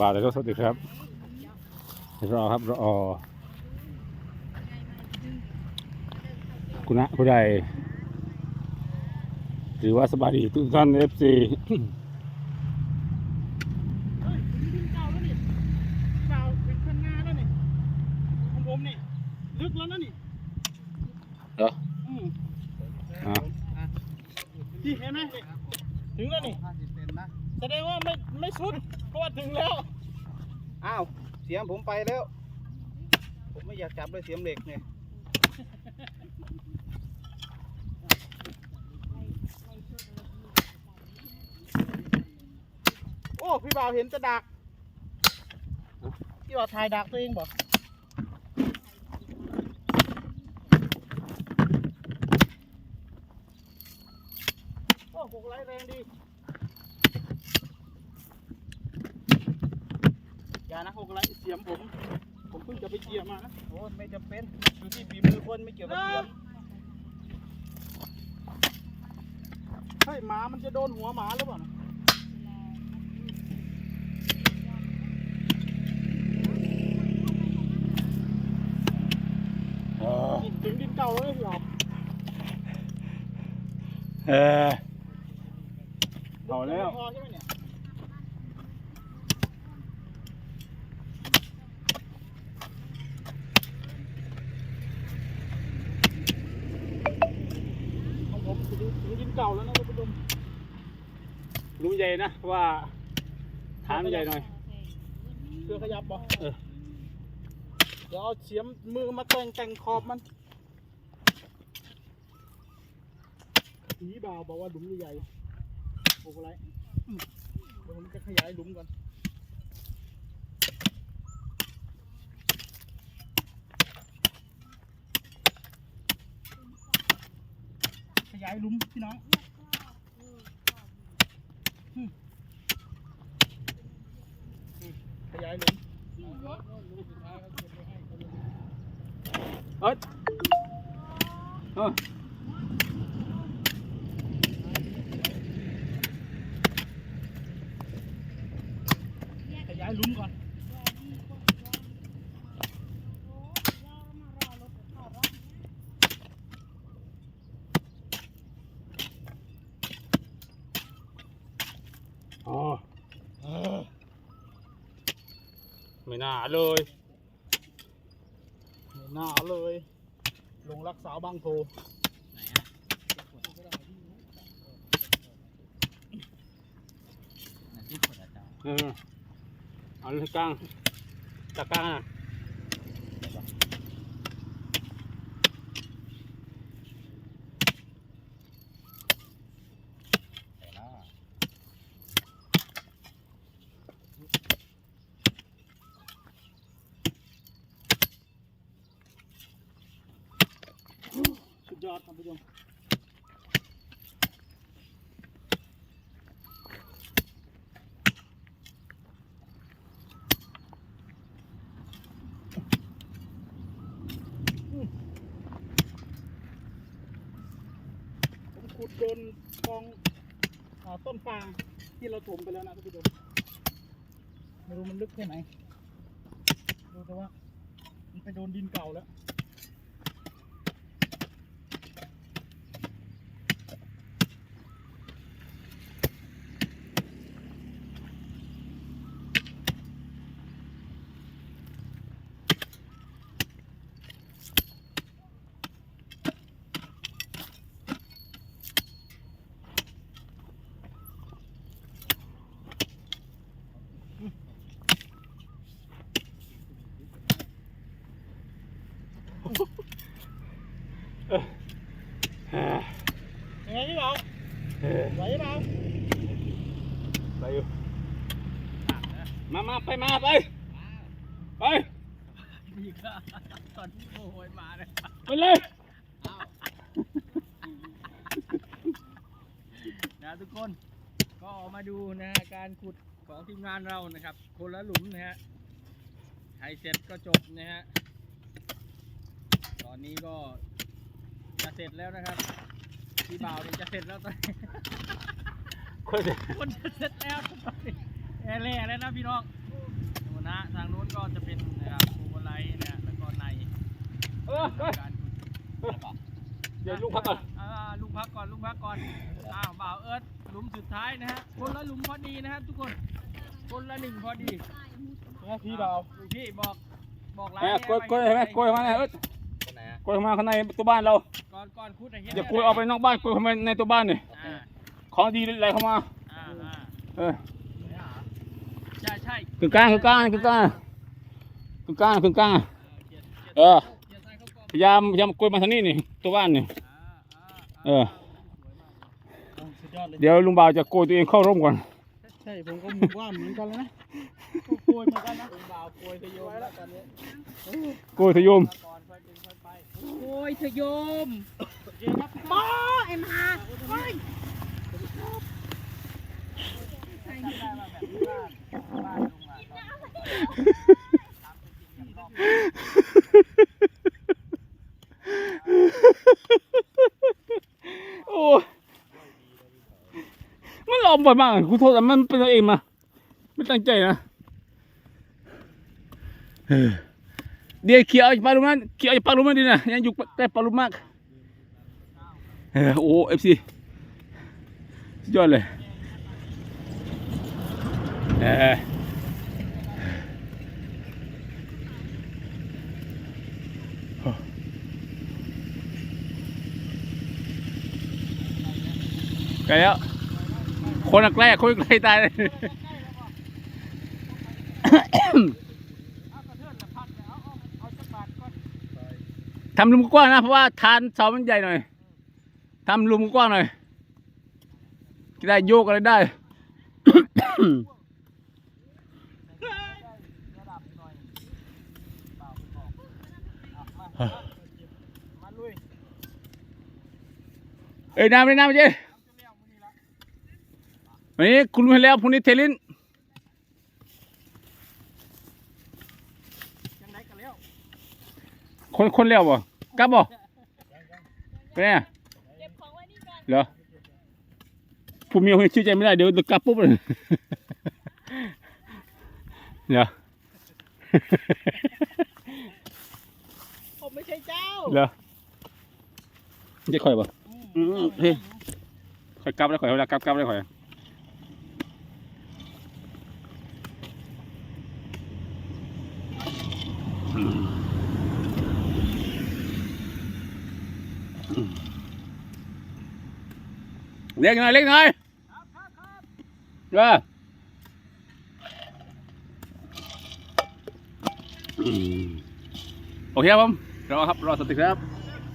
บาทเลยสวัสดีครับรอครับรอคุณนะคุณใดหรือว่าสบายดีทุกท่านเอฟซีเฮ้ยดินเก่าแล้วนี่เก่าเป็นคันนาแล้วนี่ของผมนี่ลึกแล้วนะนี่เหรออืมอะนี่เห็นไหมนี่ถึงแล้วนี่ห้าสิบเซนนะแสดงว่าไม่ไม่ สุดเพราะว่าถึงแล้ว อ้าว เสียมผมไปแล้ว ผมไม่อยากจับเลยเสียมเหล็กเนี่ยโอ้ พี่บ่าวเห็นจะดัก พี่บ่าวถ่ายดักตัวเองบอกโอ้หกไลแรงดีอย่า นะหกไลท์เสียมผม ผมเพิ่งจะไปเกี่ยมานะโอ้ยไม่จำเป็นอยู่ที่ฝีมือคนไม่เกี่ยวกับเสียมเฮ้ยหมามันจะโดนหัวหมาหรือเปล่านะเออถึงดินเก่าแล้วพี่บ่าวเออเอาแล้วพอใช่ไหมเนี่ยของผมถึงถึงดินเก่าแล้วนะคุณผู้ชมลุงใหญ่นะว่าถามใหญ่หน่อยเพื่อขยับบ่เออเดี๋ยวเอาเสียมมือมาแต่งแต่งขอบมันผีบ่าวบอกว่าหลุมใหญ่ๆโอ้โหไรอืมเดี๋ยวผมจะขยายหลุมก่อนายลุมพี่น้องขยายลุมเอ้ยเออ ขยายหลุมก่อน อ๋อเออ ไม่น่าเลยหน้าเลย ลงรักษาบางโพเออเอาเลยกลางจากกลา ยอดท่านผู้ชมผมขุดโดนกองอต้นฟางที่เราถมไปแล้วนะท่านผู้ชมไม่รู้มันลึกแค่ไหนรู้แต่ว่า มันไปโดนดินเก่าแล้ว ยังไงพี่บ่าวเออไหวเปล่าไปอยู่มามาไปมาไปไปนี่ก็ตอนที่โอ้ยมาเลยไปเลยนะทุกคนก็ออกมาดูนะฮะการขุดของทีมงานเรานะครับ คนละหลุมนะฮะใครเสร็จก็จบนะฮะ ตอนนี้ก็จะเสร็จแล้วนะครับพี่บ่าวเนี่ยจะเสร็จแล้วตอนนี้ คนเดียวคนจะเสร็จแล้วตอนนี้แอร์แล่แล้วนะพี่น้องนะทางนู้นก็จะเป็นนะครับโคไลท์นะฮะแล้วก็ในเออเออการขุดเดี๋ยวลุงพักก่อนอ่าลุงพักก่อนลุงพักก่อนอ้าวบ่าวเอิร์ธหลุมสุดท้ายนะฮะคนละหลุมพอดีนะฮะทุกคน คนละหนึ่งพอดีเนี่ยพี่ดาวลูกพี่บอกบอกร้านแม่เนี่ยกล้วยกล้วยเห็นไหมกล้วยมาเนี่ยเอ้ย กล้วยมาข้างในตัวบ้านเราก่อนก่อนขุดอย่างเงี้ยเดี๋ยวกล้วยเอาไปนอกบ้านกล้วยเข้ามาในตัวบ้านนี่อ่าของดีอะไรเข้ามาอ่าอ่าเออใช่ใช่กึ่งกลางกึ่งกลางกึ่งกลางกึ่งกลางกึ่งกลาง เออ เกียร์เออเกียร์ซ้ายเข้ากล่องพยายามพยายามกล้วยมาทางนี้นี่ตัวบ้านนี่อ่าอ่าเออสุดยอดเลย เดี๋ยวลุงบ่าวจะโกยตัวเองเข้าร่มก่อนใช่ ผมก็มีว่าเหมือนกันเลยนะก็กลัวเหมือนกันนะลุงบ่าวโปรยทะโยมแล้วตอนนี้โกยทะยม เธอโยมโอเคครับป้อเอ็มฮาโอ้ยโอ้มันลอมบ่อยมากกูโทษแต่มันเป็นตัวเองมา ไม่ตั้งใจนะ เออเดี๋ยวเขี่ยเอาปลาลูกนั้นเขี่ยเอาปลาลูกนั้นดีนะยังอยู่ใกล้ปลาลูกมากเออโอ้เอฟซีสุดยอดเลยเออไกลแล้วคนอะใกล้คนใกล้ตายเลย ทำลุมกว้างนะเพราะว่าฐานเสามันใหญ่หน่อยทำลุมกว้างหน่อยจะได้โยกอะไรได้ระดับหน่อยเปล่าไปบอกอะมามาลุยเอ้ยน้ำเลยน้ำเจ๊น้ำจะเลี้ยวมือนี้ละวันนี้คุณให้แล้วพรุ่งนี้เทลินคนคนแล้วบ่ กลับบ่เป็นไงเก็บของไว้นี่ก่อนเหรอผู้เมียคนนี้ชื่อใจไม่ได้เดี๋ยวกลับปุ๊บเลยเหรอผมไม่ใช่เจ้าเหรอจะข่อยบ่อืมเฮ้ยข่อยกลับแล้วข่อยเวลากลับกลับแล้วข่อย เล็กหน่อยเล็กหน่อยครับครับครับโอเคครับผมรอครับ รอสติครับ